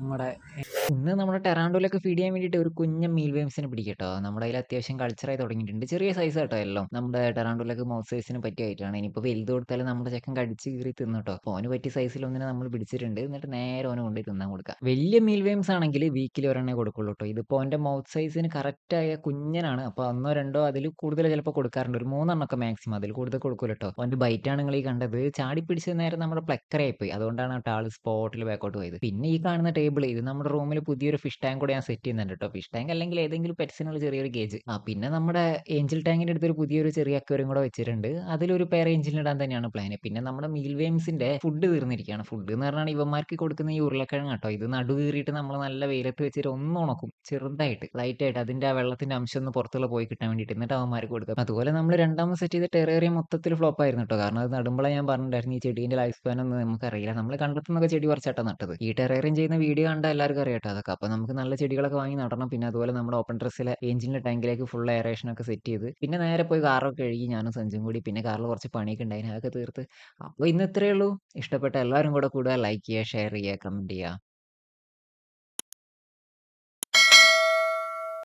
നമ്മുടെ ഇന്ന് നമ്മുടെ ടെറാൻഡോലൊക്കെ ഫീഡ് ചെയ്യാൻ വേണ്ടിയിട്ട് ഒരു കുഞ്ഞ മീൽ വേംസിനെ പിടിക്കട്ടോ. നമ്മുടെ അതിൽ അത്യാവശ്യം കൾച്ചറായി തുടങ്ങിയിട്ടുണ്ട്. ചെറിയ സൈസ് കേട്ടോ എല്ലാം. നമ്മുടെ ടെറാൻഡോലൊക്കെ മൗത്ത് സൈസിന് പറ്റിയായിട്ടാണ്. ഇനിയിപ്പോൾ വലുത് കൊടുത്താലും നമ്മുടെ ചെക്കൻ കടിച്ച് കീറി തിന്നട്ടോ. അപ്പോൾ അവന് പറ്റിയ സൈസിൽ ഒന്നിനെ നമ്മൾ പിടിച്ചിട്ടുണ്ട്. എന്നിട്ട് നേരെ ഓനെ കൊണ്ടുപോയി തിന്നാൻ കൊടുക്കുക വലിയ മീൽ വേംസ് ആണെങ്കിൽ വീക്കിൽ ഒരെണ്ണേ കൊടുക്കുള്ളൂ കേട്ടോ ഇതിപ്പോൾ അവന്റെ മൗത്ത് സൈസിന് കറക്റ്റായ കുഞ്ഞനാണ്. അപ്പോൾ ഒന്നോ രണ്ടോ അതിൽ കൂടുതൽ ചിലപ്പോൾ കൊടുക്കാറുണ്ട്. ഒരു മൂന്നെണ്ണമൊക്കെ മാക്സിമം അതിൽ കൂടുതൽ കൊടുക്കൂല കേട്ടോ അവന്റെ ബൈറ്റാണ് നിങ്ങൾ ഈ കണ്ടത്. ചാടി പിടിച്ചത് നേരെ നമ്മുടെ പ്ലക്കറായി പോയി. അതുകൊണ്ടാണ് ആ ആൾ സ്പോട്ടിൽ ബാക്കോട്ട് പോയത്. പിന്നെ ഈ കാണുന്ന ടേബിൾ ചെയ്തു. നമ്മുടെ റൂമിൽ പുതിയൊരു ഫിഷ് ടാങ്ക് കൂടെ ഞാൻ സെറ്റ് ചെയ്യുന്നുണ്ട് കേട്ടോ ഫിഷ് ടാങ്ക് അല്ലെങ്കിൽ ഏതെങ്കിലും പെറ്റ്സിനുള്ള ചെറിയൊരു ഗേജ് ആ പിന്നെ നമ്മുടെ ഏഞ്ചൽ ടാങ്കിന്റെ അടുത്തൊരു പുതിയൊരു ചെറിയ അക്വരും കൂടെ വെച്ചിട്ടുണ്ട്. അതിലൊരു പേർ ഏഞ്ചലിന് ഇടാൻ തന്നെയാണ് പ്ലാൻ പിന്നെ നമ്മുടെ മീൽ വേംസിന്റെ ഫുഡ് തീർന്നിരിക്കുകയാണ്. ഫുഡ് എന്ന് പറഞ്ഞാൽ ഇവന്മാർക്ക് കൊടുക്കുന്ന ഈ ഉരുളക്കിഴങ്ങ് കേട്ടോ ഇത് നടു കീറിയിട്ട് നമ്മൾ നല്ല വെയിലത്ത് വെച്ചിട്ട് ഒന്ന് ഉണക്കും. ചെറുതായിട്ട് ലൈറ്റ് ആയിട്ട്. അതിന്റെ ആ വെള്ളത്തിന്റെ അംശം ഒന്ന് പുറത്തുള്ള പോയി കിട്ടാൻ വേണ്ടിയിട്ട്. എന്നിട്ട് അവന്മാർക്ക് കൊടുക്കും. അതുപോലെ നമ്മൾ രണ്ടാമത് സെറ്റ് ചെയ്ത ടെറേറിയ മൊത്തത്തിൽ ഫ്ലോപ്പ് ആയിരുന്നു കേട്ടോ കാരണം അത് നടുമ്പോഴേ ഞാൻ പറഞ്ഞിട്ടുണ്ടായിരുന്നു ഈ ചെടീന്റെ ലൈഫ് സ്പാൻ ഒന്നും നമുക്കറിയില്ല. നമ്മൾ കണ്ടെത്തുന്നൊക്കെ ചെടി കുറച്ചാട്ടോ നട്ടത്. ഈ ടെറേറിയം ചെയ്യുന്ന വീഡിയോ കണ്ട എല്ലാവർക്കും അറിയാട്ടോ അതൊക്കെ. അപ്പോൾ നമുക്ക് നല്ല ചെടികളൊക്കെ വാങ്ങി നടണം. പിന്നെ അതുപോലെ നമ്മുടെ ഓപ്പൺ ഡ്രസ്സിലെ എഞ്ചിന്റെ ടാങ്കിലേക്ക് ഫുൾ എയറേഷൻ ഒക്കെ സെറ്റ് ചെയ്ത് പിന്നെ നേരെ പോയി കാറൊക്കെ കഴുകി ഞാനും സഞ്ജും കൂടി പിന്നെ കാറിൽ കുറച്ച് പണിയൊക്കെ ഉണ്ടായിരുന്നു അതൊക്കെ തീർത്ത്. അപ്പോൾ ഇന്ന് ഇത്രയേ ഉള്ളൂ. ഇഷ്ടപ്പെട്ട എല്ലാവരും കൂടെ കൂടുക. ലൈക്ക് ചെയ്യുക ഷെയർ ചെയ്യുക കമന്റ് ചെയ്യുക.